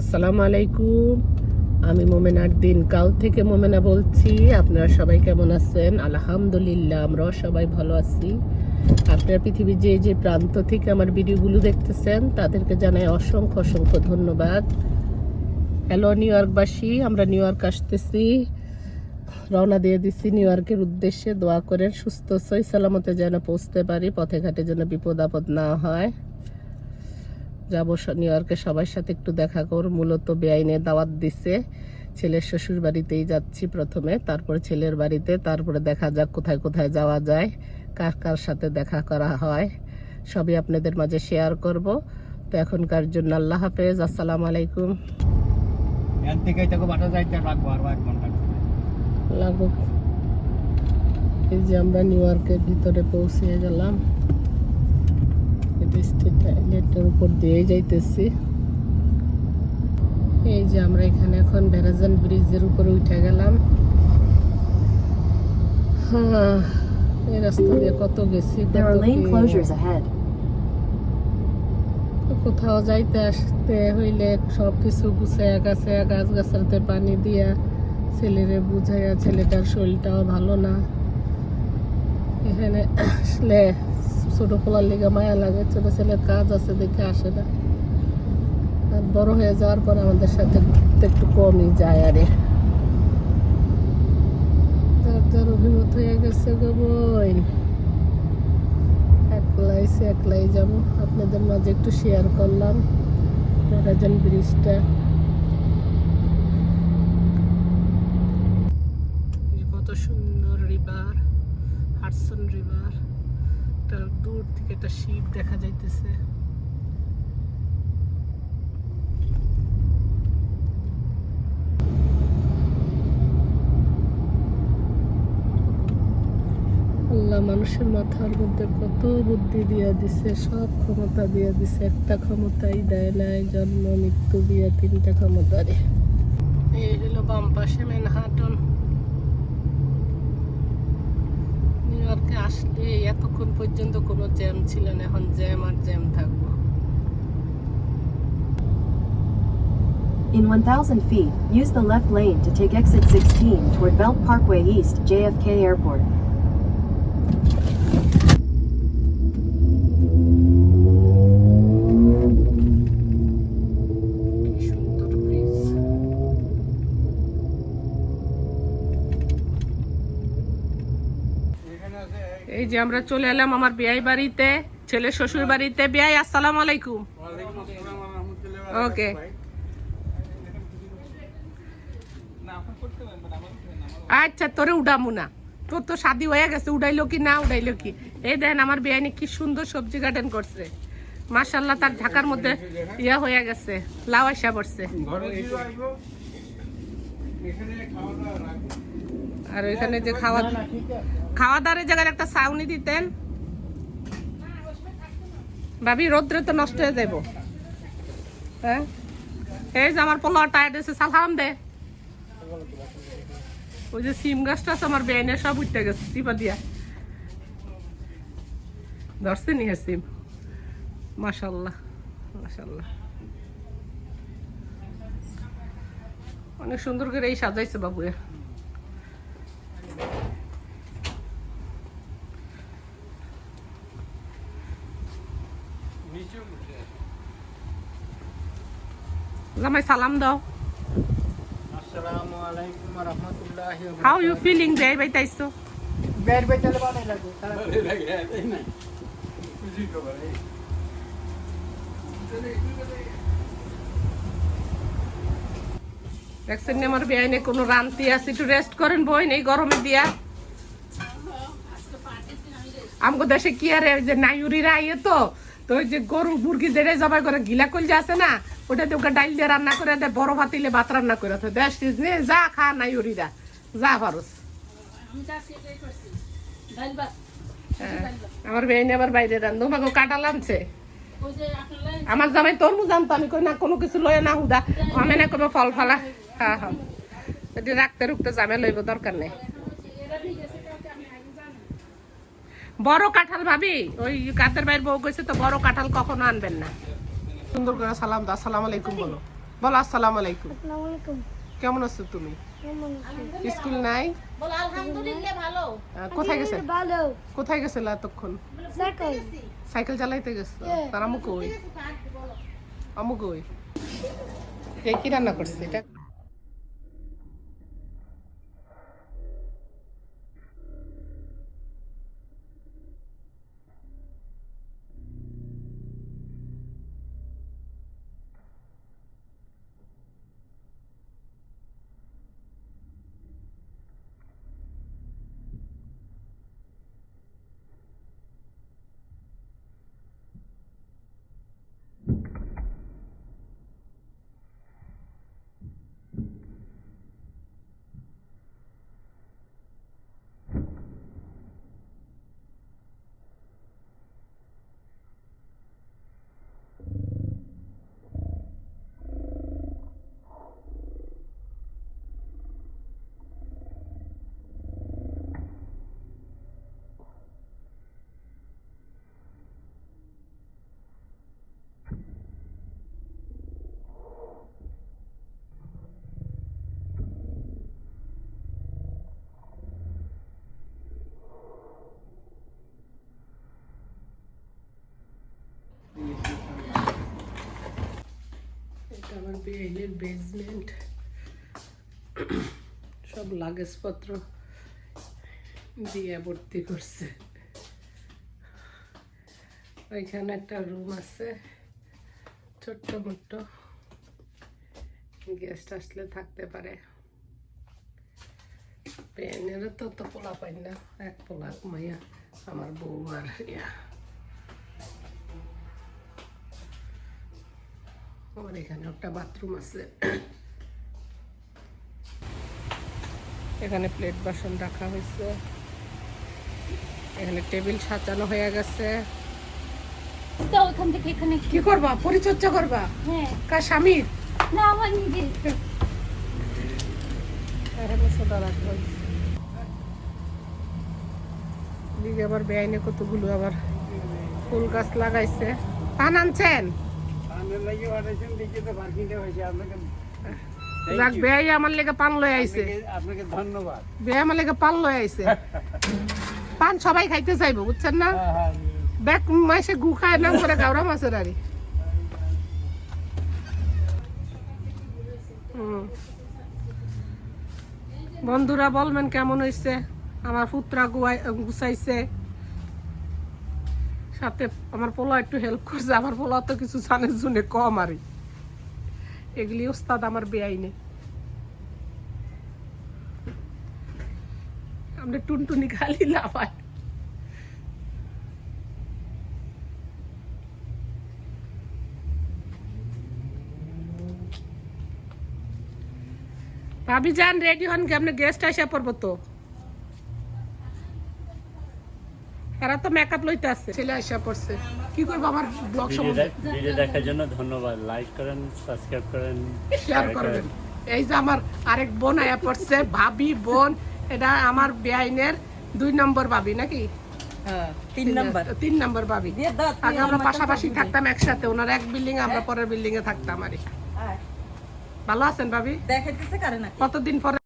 আসসালামু আলাইকুম। আমি মোমেনার দিন কাল থেকে মোমেনা বলছি। আপনারা সবাই কেমন আছেন? আলহামদুলিল্লাহ, আমরাও সবাই ভালো আছি। আপনারা পৃথিবীর যে যে প্রান্ত থেকে আমার ভিডিওগুলো দেখতেছেন, তাদেরকে জানাই অসংখ্য অসংখ্য ধন্যবাদ। হ্যালো নিউ ইয়র্কবাসী আমরা নিউ ইয়র্ক আসতেছি। রওনা দিয়ে দিচ্ছি নিউ ইয়র্কের উদ্দেশ্যে। দোয়া করেন, সুস্থ সই সালামতে যেন পৌঁছতে পারি, পথে ঘাটে যেন বিপদ আপদ না হয়। যাব নিউ ইয়র্কে সবার সাথে একটু দেখা কর মূলত বেআইনে দাওয়াত দিছে। ছেলের শ্বশুর বাড়িতেই যাচ্ছি প্রথমে তারপরে ছেলের বাড়িতে তারপরে দেখা যাক কোথায় কোথায় যাওয়া যায় কার কার সাথে দেখা করা হয়। সবই আপনাদের মাঝে শেয়ার করব। তো এখনকার জন্য আল্লাহ হাফেজ আসসালামু আলাইকুম। এর থেকে তোকে বাটা যাইতে লাগবো আরও এক ঘণ্টা লাগুক এই যে আমরা নিউ ইয়র্কের ভিতরে পৌঁছে গেলাম। আইল্যান্ডের উপর দিয়ে যাইতেছি। এই যে আমরা এখানে এখন ভেরাজান ব্রিজের উপরে উঠে গেলাম। হ্যাঁ এই রাস্তা দিয়ে কত গেছি. কোথাও যাইতে আসতে হইলে সব কিছু গুছাইয়া গাছাইয়া গাছ গাছাতে পানি দিয়া ছেলেরে বুঝাইয়া ছেলেটার শরীরটাও ভালো না। এখানে আসলে ছোট পোলার লিগে মায়া লাগে, ছোট ছেলের কাজ আছে দেখে আসে না। আর বড় হয়ে যাওয়ার পর আমাদের সাথে ঘুরতে একটু কমই যায় আরে। যার যার অভিমত হয়ে গেছে গো বোন। একলাই সে একলাই যাব। আপনাদের মাঝে একটু শেয়ার করলাম। রাজান ব্রিজটা কত সুন্দর রিভার হাডসন রিভার তার দূর থেকে একটা শিপ দেখা যাইতেছে। মানুষের মাথার মধ্যে কত বুদ্ধি দিয়া দিছে, সব ক্ষমতা দিয়া দিছে। একটা ক্ষমতাই দেয় নাই, জন্ম, মৃত্যু দিয়া তিনটা ক্ষমতা রে এই হলো বাম পাশে ম্যানহাটন নিউ আসলে এতক্ষণ পর্যন্ত কোনো জ্যাম ছিল না এখন জ্যাম আর জ্যাম থাকব In 1,000 feet, use the left lane to take exit 16 toward Belt Parkway East, JFK Airport. এই যে আমরা চলে এলাম আমার বিয়াই বাড়িতে, ছেলে শ্বশুর বাড়িতে। বিয়াই, আসসালামু আলাইকুম। ওকে। আচ্ছা তোরে উড়ামু না। তোর তো শাদি হয়ে গেছে, উড়াইলো কি না, উড়াইলো কি? এই দেখেন, আমার বিয়ানি কি সুন্দর সবজি গার্ডেন করছে। মাশাল্লাহ তার ঢাকার মধ্যে ইয়া হয়ে গেছে, লাউ আসা পড়ছে। আর ওইখানে যে খাওয়া খাওয়া দাওয়ার জায়গায় একটা ছাউনি দিতেন। ভাবি, রোদ্রে তো নষ্ট হয়ে যাব হ্যাঁ? এই যে আমার পোলাও টায়ার্ড এসে সালাম দে। ওই যে সিম গাছটা আছে, আমার বেআইনে সব উঠতে গেছে চিপা দিয়া। ধরছে নি সিম? মাশাল্লাহ মাশাল্লাহ। অনেক সুন্দর করে এই সাজাইছে বাবুয়ে। জামাই সালাম দাও। আসসালামু আলাইকুম ওয়া রাহমাতুল্লাহি ওয়া হাউ ইউ ফিলিং বেআই বাইতাইছো? বের বেতালে বানাই লাগে খুশি দেখছেন আমার বেআইনে কোনো রান্তি আছে? একটু রেস্ট করেন বই নেই গরমে দিয়া। আমগো দেশে কি আরে ওই যে নাইউরিরা আইয়ে তো? তো ওই যে গরু মুরগি যেটা জবাই করে গিলা কল যে আছে না ওটা দিয়ে ওকে ডাইল দিয়ে রান্না করে দেয় বড় ভাতিলে ভাত রান্না করে দেয় দেশ নিয়ে যা খা নাইউরিরা যা পারস। হ্যাঁ, আমার বেআইনে আবার বাইরে রান্ধ। তোমাকে কাটা লানছে আমার জামাই তরমুজ আনতো আমি কই না কোনো কিছু লয়ে না হুদা। আমি না কোনো ফল ফলা। হ্যাঁ হ্যাঁ। রাখতে রুখতে জামে লইব দরকার নেই। বড় কাঁঠাল ভাবি ওই কাতের বাইর বউ কইছে তো বড় কাঁঠাল কখনো আনবেন না। সুন্দর করে সালাম দাও আসসালামু আলাইকুম বলো। বলো আসসালামু আলাইকুম। কেমন আছো তুমি? স্কুল নাই? কোথায় গেছে? ভালো। কোথায় গেছিল এতক্ষণ? সাইকেল। সাইকেল চালাইতে গেছে? হ্যাঁ। তার আমু কই? আমু কই? কে কি রান্না করছে? এটা আমার বেআইনের বেসমেন্ট সব লাগেজপত্র দিয়ে ভর্তি করছে। ওইখানে একটা রুম আছে, ছোট্ট মোট্ট। গেস্ট আসলে থাকতে পারে। বেআইনেরও তো তো পোলা পাই না, এক পোলা মাইয়া আমার বউ আর ইয়া। আমার এখানে একটা বাথরুম আছে। এখানে প্লেট বাসন রাখা হয়েছে। এখানে টেবিল সাজানো হয়ে গেছে। তো ওখান থেকে এখানে কি করবা? পরিচর্যা করবা? হ্যাঁ। কার স্বামীর? না আমার নিজের। এখানে সোদা রাখা হয়েছে আবার বেআইনে কতগুলো আবার ফুল গাছ লাগাইছে। পান আনছেন? যাক you. বেআই আমার লেগে পান লয়ে আইছে। আপনাকে- আপনাকে ধন্যবাদ। বেআই আমার লেগে পান লয়ে আইছে। পান সবাই খাইতে চাইব বুঝছেন না? হ্যাঁ হ্যাঁ মাসে গু খায় না করে গাওরা মাছের আরি। বন্ধুরা বলবেন কেমন হয়েছে আমার পুত্রা গুয়াই গুছাইছে। সাথে আমার পোলা একটু হেল্প করছে, আমার পোলা তো কিছু জানে শুনে কম আরই এগুলি ওস্তাদ আমার বেআইনে আমরা টুনটুনি খালি লাফাই ভাবি যান রেডি হন আপনি গেস্ট আসা পড়ব তো এরা তো মেকআপ লইতে আসছে। ছেলে আসা পড়ছে। কি করব আমার ব্লগ সম্বন্ধে? ভিডিও দেখার জন্য ধন্যবাদ। লাইক করেন সাবস্ক্রাইব করেন শেয়ার করবেন। এই যে আমার আরেক বোন আয়া পড়ছে ভাবি বোন এটা আমার বেআইনের দুই নম্বর ভাবি নাকি? তিন নাম্বার। তিন নম্বর ভাবি। আগে আমরা পাশাপাশি থাকতাম একসাথে ওনার এক বিল্ডিং আমরা পরের বিল্ডিং এ থাকতাম আরে। ভালো আছেন ভাবি? দেখাইতেছে কারে নাকি? কতদিন পরে